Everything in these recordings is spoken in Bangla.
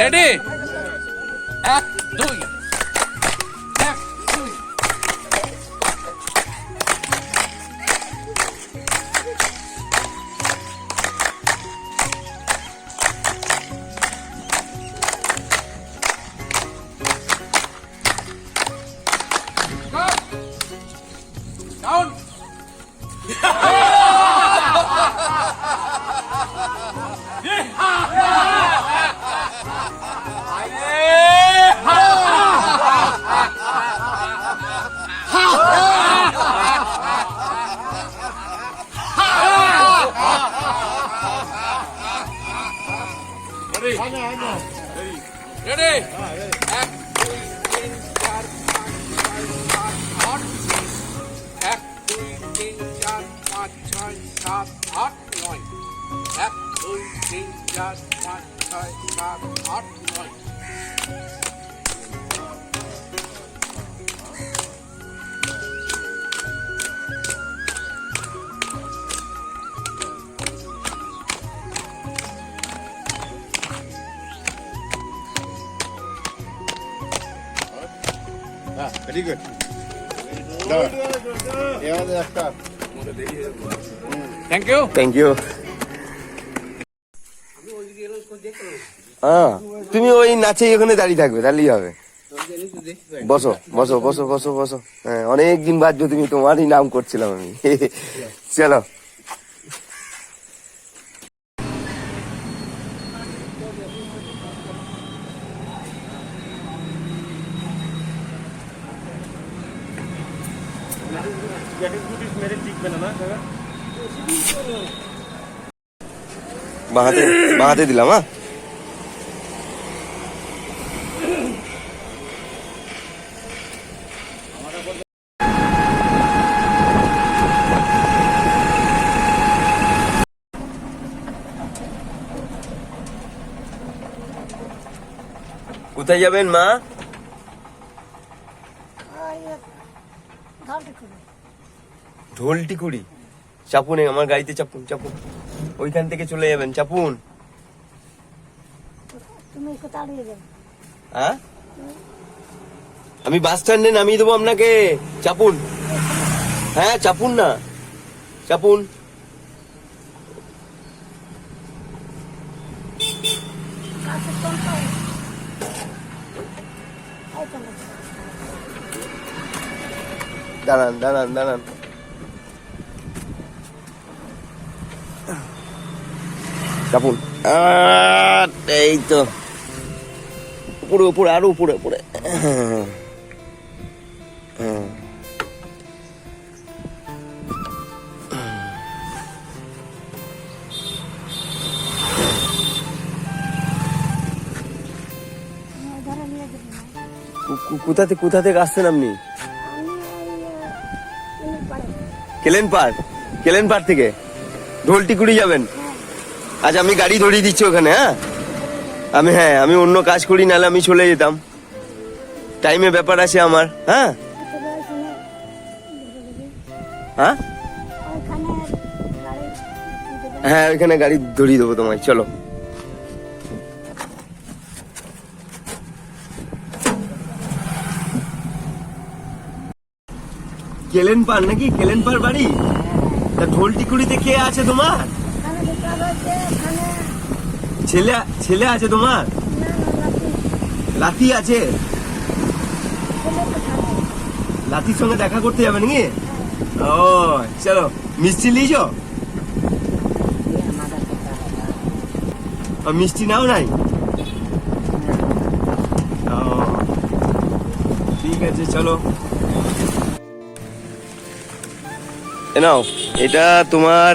রেডি এক দুই রেডি এক দুই তিন চার পাঁচ ছয় সাত আট এক দুই তিন চার পাঁচ ছয় সাত আট নয় এক দুই তিন চার পাঁচ ছয় সাত আট very good thank you thank you হ্যাঁ তুমি ওই নাচে ওখানে দাঁড়িয়ে থাকবে তাহলেই হবে। বসো বসো বসো বসো বসো। হ্যাঁ অনেক দিন বাদবে তুমি তোমারই নাম করছিলাম আমি। চলো। বাহাতে বাহাতে দিলাম হ্যাঁ? কোথায় যাবেন মা? ঢোলটি কুড়ি। চাপুন আমার গাড়িতে চাপুন চাপুন। ওইখান থেকে চলে যাবেন চাপুন। হ্যাঁ? আমি বাস স্ট্যান্ডে নামিয়ে দেবো আপনাকে। চাপুন। হ্যাঁ চাপুন না। চাপুন। দাঁড়ান দাঁড়ান দাঁড়ান। আহ, এই তো। উপরে উপরে আরও উপরে উপরে। কোথা থেকে কোথা থেকে আসছেন আপনি। কেলেন পাড় কেলেন পাড় থেকে। ঢোলটিকুড়ি যাবেন। আচ্ছা আমি গাড়ি ধরিয়ে দিচ্ছি ওখানে হ্যাঁ? আমি হ্যাঁ আমি অন্য কাজ করি, নাহলে আমি চলে যেতাম। টাইমে ব্যাপার আছে আমার হ্যাঁ? হ্যাঁ? হ্যাঁ ওইখানে গাড়ি ধরিয়ে দেবো তোমায়, চলো। কেলেন পার নাকি? কেলেন পার বাড়ি? তা ঢোলটিকুড়িতে কে আছে তোমার? ছেলে ছেলে আছে তোমার? লাতি আছে। লাতির সঙ্গে দেখা করতে যাবে নাকি? ও, চলো, মিষ্টি লিয়েছ মিষ্টি নাও নাই? ঠিক আছে, চলো। নাও, এটা তোমার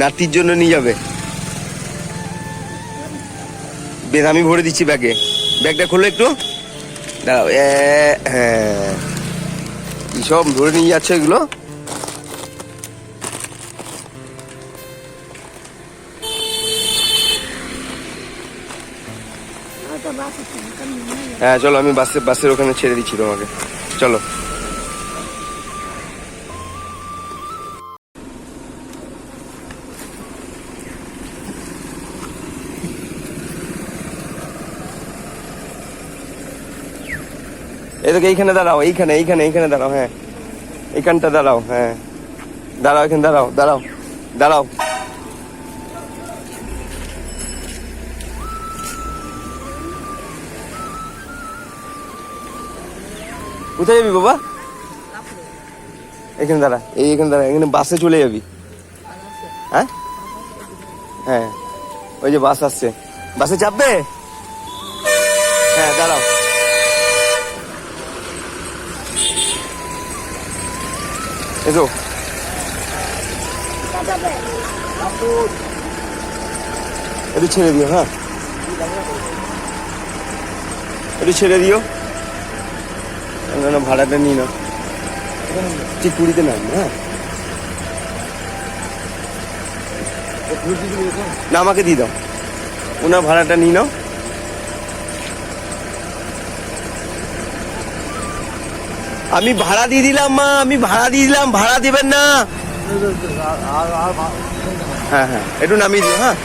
নাতির জন্য নিয়ে যাবে। বেশ আমি ভরে দিচ্ছি ব্যাগে। ব্যাগটা খুললো একটু। দাঁড়াও হ্যাঁ। সব ধরে নিয়ে যাচ্ছে এগুলো। হ্যাঁ চলো, আমি বাসে, বাসের ওখানে ছেড়ে দিচ্ছি তোমাকে। চলো। এদিকে এইখানে দাঁড়াও, এইখানে এইখানে এইখানে দাঁড়াও হ্যাঁ। এইখানটা দাঁড়াও হ্যাঁ। দাঁড়াও, এখানে দাঁড়াও দাঁড়াও দাঁড়াও। কোথায় যাবি বাবা? এখানে দাঁড়া, এই এখানে দাঁড়া, এখানে বাসে চলে যাবি। হ্যাঁ? হ্যাঁ ওই যে বাস আসছে। বাসে চাপবে? হ্যাঁ দাঁড়াও। এসো একটু ছেড়ে দিও হ্যাঁ। একটু ছেড়ে দিও। না ভাড়াটা নিই না ঠিক কুড়িতে নাম হ্যাঁ। না, আমাকে দিয়ে দাও। ওনার ভাড়াটা নিয়ে নাও। আমি ভাড়া দিয়ে দিলাম মা আমি ভাড়া দিয়ে দিলাম ভাড়া দিবেন না হ্যাঁ হ্যাঁ একটু নামিয়ে দিও হ্যাঁ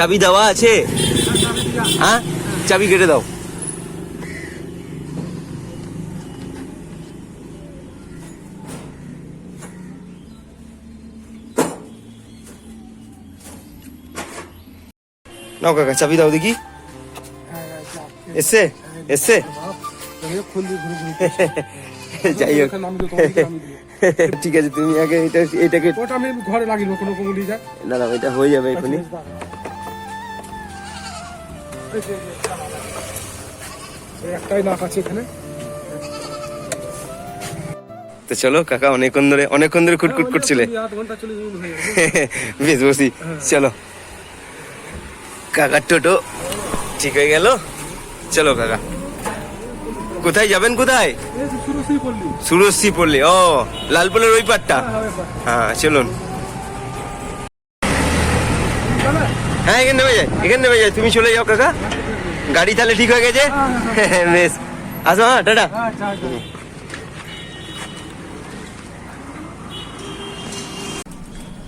চাবি দেওয়া আছে? হ্যাঁ? চাবি কেটে দাও। নাও কাকা চাবি দাও দেখি। এসে এসে যাই হোক। ঠিক আছে তুমি আগে এটা এটাকে ওটা আমি ঘরে লাগিয়ে কোনো কোনো না না এটা হয়ে যাবে এখনই। একটাই নাক আছে এখানে। তো চলো কাকা অনেকক্ষণ ধরে অনেকক্ষণ ধরে খুটখুট করছিলে। হয়ে বেশ বসি। চলো। কাকার টোটো ঠিক হয়ে গেল? চলো কাকা। কোথায় যাবেন কোথায়? সুরশ্রী পড়লি ও লালপুলের ওই পাটটা হ্যাঁ চলুন। হ্যাঁ এখানে নেমে যায় এখানে নেমে যায় তুমি চলে যাও, কাকা। গাড়ি তাহলে ঠিক হয়ে গেছে? বেশ। আসো হ্যাঁ টাটা।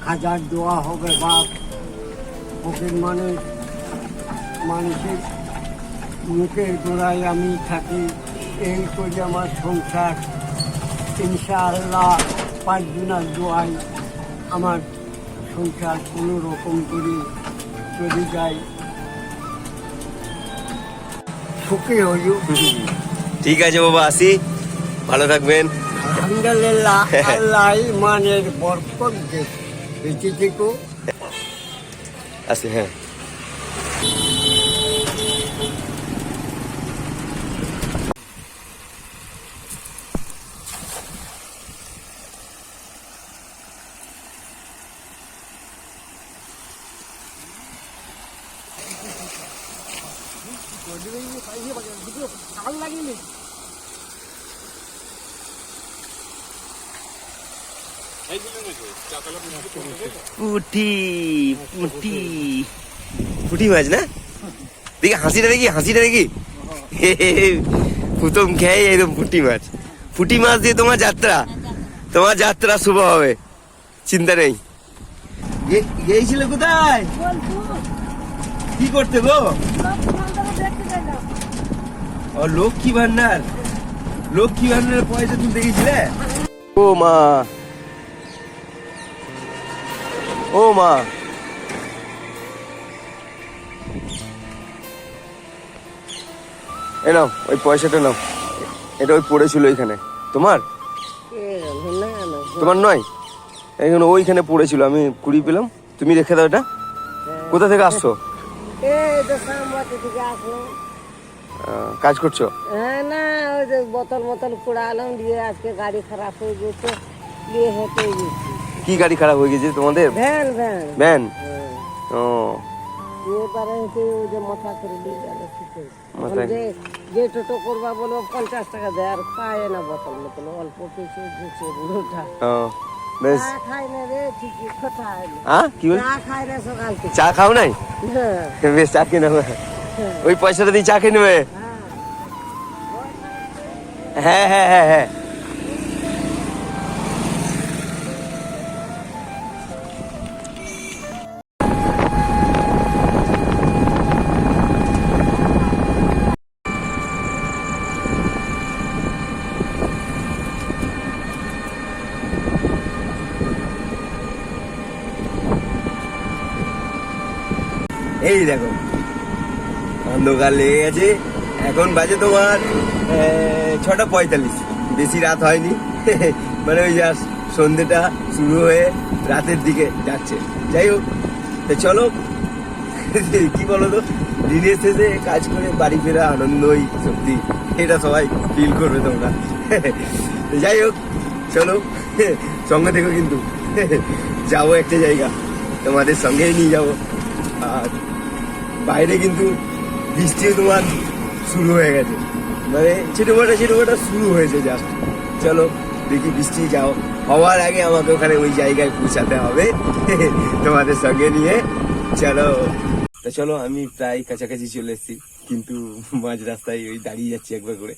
হাজার দোয়া হবে বাপ। ফকির মানুষ মানুষের মুখের গোড়ায় আমি থাকি। এই করে আমার সংসার। ইনশাআল্লাহ পাঁচজনার দোয়াই আমার সংসার কোনো রকম করে। চলে যাই সুখী হইও। ঠিক আছে বাবা আসি। ভালো থাকবেন। আলহামদুলিল্লাহ আল্লাহ মানের বরকত বেঁচে থেকো। আসি হ্যাঁ। পুটি পুটি। পুটি মাছ না? দেখি, হাসিটা হাসিটা দেখি। একদম পুটি মাছ। পুটি মাছ দিয়ে তোমার যাত্রা। তোমার যাত্রা শুভ হবে। চিন্তা নেই। গিয়েছিলে কোথায়? কি করতে গো? ও, লক্ষ্মী ভান্ডার। লক্ষ্মী ভান্ডারের পয়সা তুলতে গেছিলে? ও মা। ও মা। এ নাও, ওই পয়সাটা নাও। এটা ওই পড়েছিল এখানে। তোমার? তোমার নয়? এখানে ওইখানে পড়েছিল, আমি কুড়ি পেলাম। তুমি রেখে দাও এটা। কোথা থেকে আসছো? কাজ করছ? না ওই যে বোতল মোতল পুড়ালাম, দিয়ে আজকে গাড়ি খারাপ হয়ে গেছে, দিয়ে হেঁটে গেছি। কি গাড়ি খারাপ হয়ে গেছে তোমাদের? Van van. ভ্যান? হ্যাঁ। ও। দিয়ে পারে ওই যে মাথা করে দিয়ে গেল যে যে টোটো করবা বলব পঞ্চাশ টাকা দেয় আর পায় না বোতল মতন অল্প কিছু দিচ্ছে বুড়োটা। বেশ। চা হ্যাঁ কি বল খাও নাই? হ্যাঁ। বেশ চা খেয়ে নেবে ওই পয়সাটা দিয়ে চা খেয়ে নেবে? হ্যাঁ হ্যাঁ হ্যাঁ হ্যাঁ। এই দেখো, অন্ধকার লেগে গেছে। এখন বাজে তোমার ছটা পঁয়তাল্লিশ। বেশি রাত হয়নি। মানে ওই যা সন্ধ্যেটা শুরু হয়ে রাতের দিকে যাচ্ছে। যাই হোক চলো। কি বলো তো? দিনের শেষে কাজ করে বাড়ি ফেরা আনন্দই সত্যি। এটা সবাই ফিল করবে তোমরা। যাই হোক, চলো। সঙ্গে থেকো কিন্তু। যাব একটা জায়গা। তোমাদের সঙ্গেই নিয়ে যাব। আর বাইরে কিন্তু বৃষ্টি তোমার শুরু হয়ে গেছে। মানে ছিটোফাটা ছিটোফাটা শুরু হয়েছে জাস্ট চলো, দেখি বৃষ্টি যাও। হওয়ার আগে আমাকে ওখানে ওই জায়গায় পৌঁছাতে হবে। তোমাদের সঙ্গে নিয়ে। চলো। তো চলো, আমি প্রায় কাছাকাছি চলে এসেছি। কিন্তু মাঝ রাস্তায় ওই দাঁড়িয়ে যাচ্ছি একবার করে।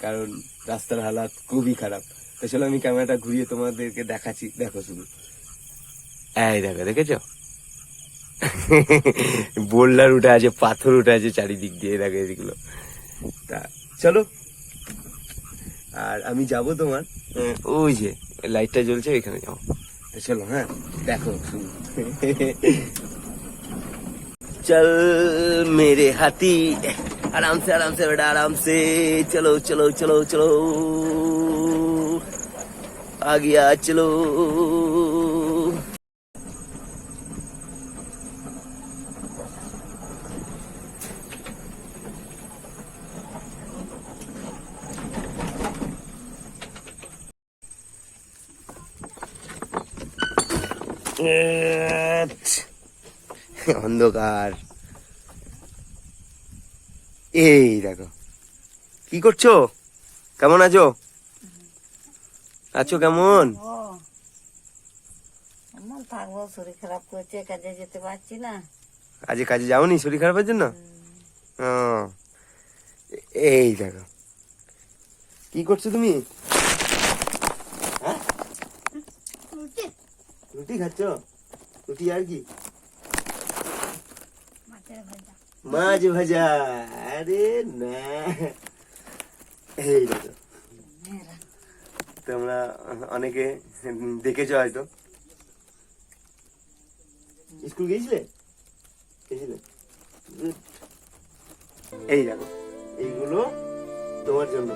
কারণ রাস্তার হালাত খুবই খারাপ। তো চলো, আমি ক্যামেরাটা ঘুরিয়ে তোমাদেরকে দেখাচ্ছি। দেখো শুধু। এই দেখো, দেখেছ? বোল্ডার উঠে আছে, পাথর উঠে আছে চারিদিক দিয়ে, দেখে এদিকগুলো। তা, চলো। আর আমি যাব তোমার ওই যে, লাইটটা জ্বলছে এখানে যাও। চলো হ্যাঁ দেখো। চল মেরে হাতি, আরামসে আরামসে, বেটা, আরামসে। চলো চলো চলো চলো। আগিয়া, চলো। অন্ধকার। এই দেখো। কি করছ? কেমন আছো? আছো কেমন? থাকব শরীর খারাপ করছে কাজে যেতে পারছি না। আজকে কাজে যাওনি শরীর খারাপের জন্য? ও, এই দেখো। কি করছ তুমি? রুটি খাচ্ছ? রুটি আর কি? মাছ ভাজা? আরে না। এই দেখো। তোমরা অনেকে দেখেছ হয়তো। স্কুল গিয়েছিলে গেছিলে? এই দেখো এইগুলো তোমার জন্য।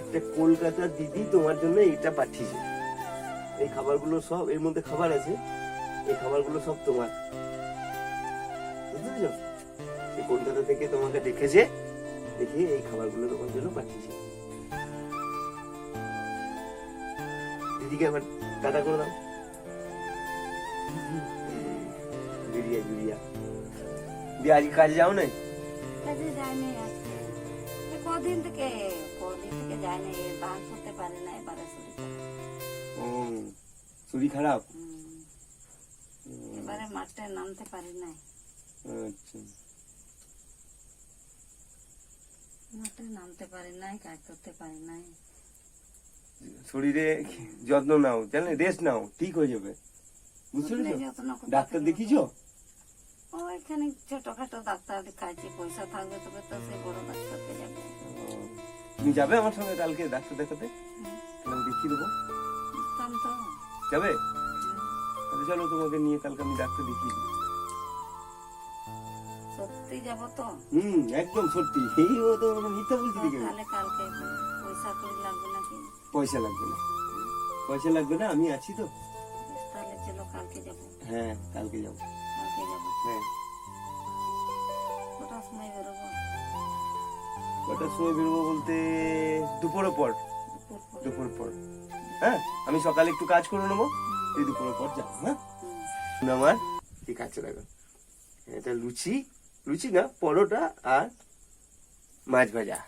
একটা কলকাতার দিদি তোমার জন্য এটা পাঠিয়েছে। এই খাবারগুলো সব, এর মধ্যে খাবার আছে। এই খাবারগুলো সব তোমার। বুঝতে পেরেছ এই কলকাতা থেকে তোমাকে দেখেছে দেখে এই খাবারগুলো তোমার জন্য পাঠিয়েছে। দিদিকে একবার টাটা করে দাও। জুড়িয়া জুড়িয়া দিয়ে আজকে কাজে যাও না কাজে আজকে। এ কদিন থেকে কদিন থেকে করতে না শরীর খারাপ? এবারে মাঠে নামতে পারি নাই। আচ্ছা। মাঠে নামতে পারি নাই কাজ করতে পারি নাই। শরীরে যত্ন নাও জানলে রেস্ট নাও ঠিক হয়ে যাবে। বুঝতে পেরেছ? ডাক্তার ওইখানে ছোটখাটো ডাক্তার দেখাচ্ছি পয়সা থাকবে তবে তো সেই বড় ডাক্তারকে যাবে। তুমি যাবে আমার সঙ্গে কালকে ডাক্তার দেখাতে? আমি দেখিয়ে দেবো। তো। যাবে? তাহলে চলো তোমাকে নিয়ে কালকে আমি ডাক্তার দেখিয়ে দিই। সত্যি যাব তো? হুম একদম সত্যি। এই ও তো মিথ্যা বলছি তাহলে কালকে পয়সা করি লাগবে নাকি? পয়সা লাগবে না। পয়সা লাগবে না আমি আছি তো। তাহলে চলো কালকে যাব। হ্যাঁ কালকে যাব। কালকে যাব। হ্যাঁ। কটার সময় বেরোবো? কটার সময় বেরোবো বলতে দুপুরের দুপুর পর। দুপুর পর। হ্যাঁ আমি সকালে একটু কাজ করে নেব। এই দুপুরের পর যাব হ্যাঁ। আমার ঠিক আছে দেখো এটা লুচি লুচি না, পরোটা আর মাছ ভাজা।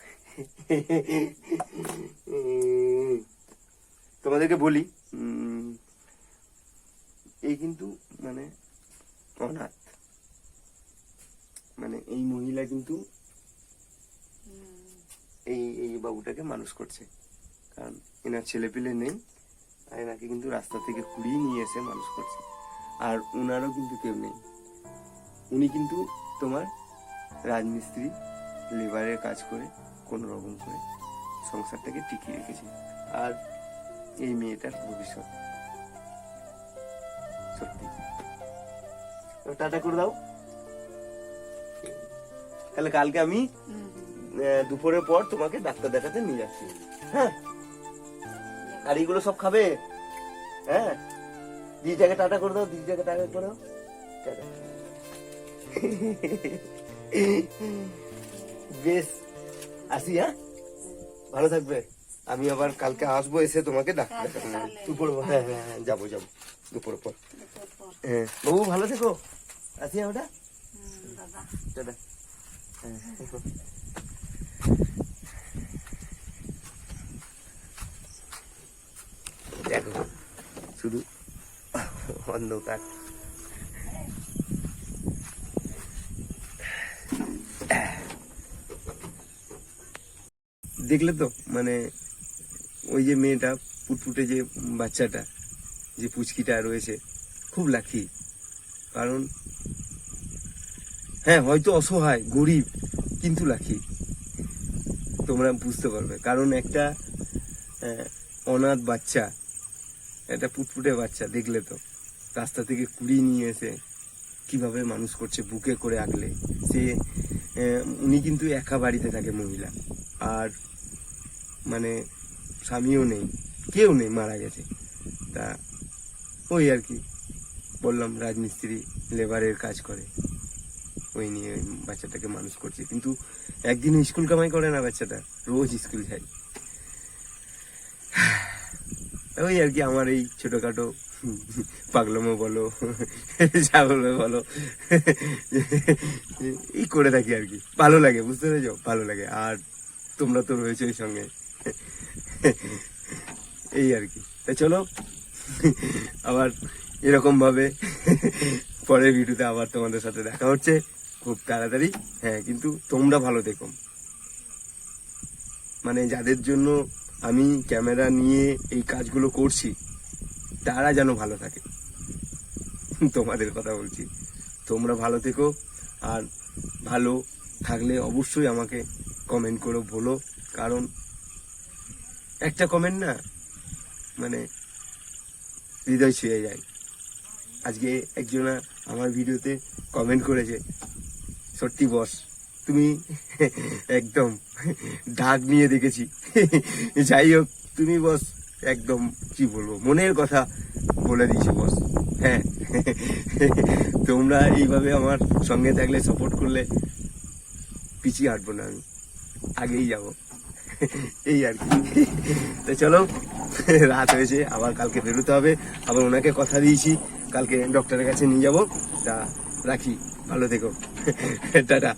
তোমাদেরকে বলি এই কিন্তু মানে অনাথ। মানে এই মহিলা কিন্তু এই এই বাবুটাকে মানুষ করছে। কারণ এনার ছেলে পেলে নেই আর এনাকে কিন্তু রাস্তা থেকে কুড়িয়ে নিয়ে এসে মানুষ করছে। আর উনারও কিন্তু কেউ নেই। উনি কিন্তু তোমার রাজমিস্ত্রি লেবারের কাজ করে কোনো রকম করে সংসারটাকে টিকিয়ে রেখেছে। আর এই মেয়েটার ভবিষ্যৎ। সত্যি। টাটা করে দাও। তাহলে কালকে আমি দুপুরের পর তোমাকে ডাক্তার দেখাতে নিয়ে যাচ্ছি। হ্যাঁ? আর এগুলো সব খাবে? হ্যাঁ? দিদিটাকে টাটা করে দাও দিদিটাকে টাটা করে দাও। টাটা। বেশ আসি হ্যাঁ? ভালো থাকবে। আমি আবার কালকে আসব এসে তোমাকে ডাক্তার নিয়ে দুপুর হ্যাঁ হ্যাঁ হ্যাঁ যাব যাব দুপুর পর। হ্যাঁ বাবু ভালো থেকো। আসি ওটা দাদা টাটা। হ্যাঁ। দেখো, শুধু অন্ধকার। দেখলে তো মানে ওই যে মেয়েটা ফুটফুটে যে বাচ্চাটা, যে পুচকিটা রয়েছে, খুব লাকি কারণ হ্যাঁ হয়তো অসহায়, গরিব, কিন্তু লাকি তোমরা বুঝতে পারবে। কারণ একটা অনাথ বাচ্চা একটা ফুটফুটে বাচ্চা, দেখলে তো। রাস্তা থেকে কুড়িয়ে নিয়ে এসে কীভাবে মানুষ করছে, বুকে করে আগলে। সে উনি কিন্তু একা বাড়িতে থাকে মহিলা। আর মানে স্বামীও নেই, কেউ নেই, মারা গেছে। তা, ওই আর কি। বললাম, রাজমিস্ত্রি লেবারের কাজ করে। ওই নিয়ে বাচ্চাটাকে মানুষ করছে। কিন্তু একদিন স্কুল কামাই করে না বাচ্চাটা, রোজ স্কুল যায়। ওই আর কি আমার এই ছোটখাটো পাগলমো বলো বলবে বলো, এই করে থাকি আর কি। ভালো লাগে, বুঝতে পেরেছ? ভালো লাগে। আর তোমরা তো রয়েছো ওই সঙ্গে। এই আর কি। তা চলো, আবার এরকম ভাবে পরের ভিডিওতে আবার তোমাদের সাথে দেখা হচ্ছে। খুব তাড়াতাড়ি। হ্যাঁ কিন্তু তোমরা ভালো দেখো মানে যাদের জন্য আমি ক্যামেরা নিয়ে এই কাজগুলো করছি, তারা যেন ভালো থাকে। তোমাদের কথা বলছি। তোমরা ভালো থেকো, আর ভালো থাকলে অবশ্যই আমাকে কমেন্ট করো বলো, কারণ একটা কমেন্ট না মানে হৃদয় ছুঁয়ে যায়। আজকে একজনা আমার ভিডিওতে কমেন্ট করেছে, সত্যি বস। তুমি একদম ঢাক নিয়ে দেখেছি। যাই হোক, তুমি বস, একদম কি বলব, মনের কথা বলে দিয়েছ বস। হ্যাঁ তোমরা এইভাবে আমার সঙ্গে থাকলে সাপোর্ট করলে, পিছিয়ে হাঁটবো না আমি। আগেই যাব। এই আর কি। তো চলো, রাত হয়েছে, আবার কালকে বেরোতে হবে। আবার ওনাকে কথা দিয়েছি, কালকে ডক্টরের কাছে নিয়ে যাব। তা রাখি, ভালো থেকো। টাটা।